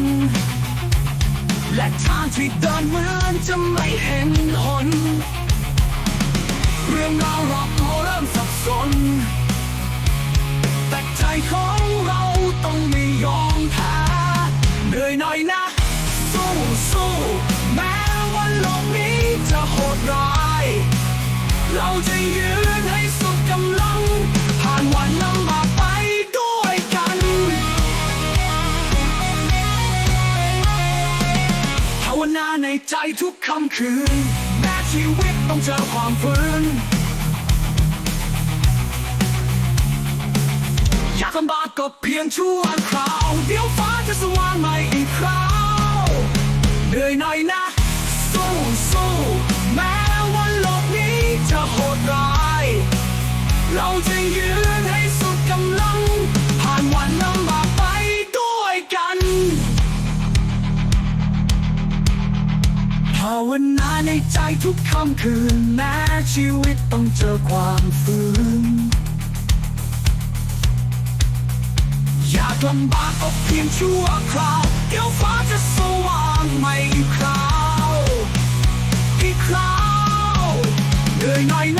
งและทางที่เดินเหมือนจะไม่เห็นหน เรื่องราวรอบตัวเริ่มสับสน แต่ใจของเราต้องไม่ยอมแพ้เหนื่อยหน่อยนะ สู้สู้แม้ว่าโลกนี้จะโหดร้าย เราจะยืน ทุกค่ำคืน แม้ชีวิตต้องเจอความฝืนอยากลำบากก็เพียงชั่วคราว เดี๋ยวฟ้าจะสว่างใหม่อีกคราวเหนื่อยหน่อยนะาวนาในใจทุกค่ำคืนแม้ชีวิตต้องเจอความฝืนอยากลำบากก็เพียงชั่วคราว เดี๋ยวฟ้าจะสว่างไม่อีกคราวอีกคราวเหนื่อยหน่อย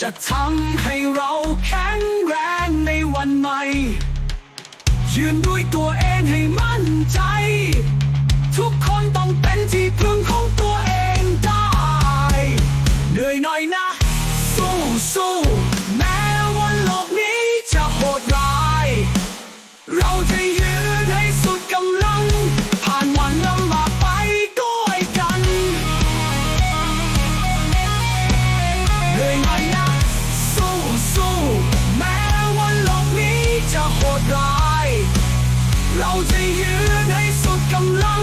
จะทำให้เราแข็งแรงในวันใหม่ ยืนด้วยตัวเองให้มั่นใจ ทุกคนต้องเป็นที่พึ่งของตัวเอง เราจะยืนให้สุดกำลัง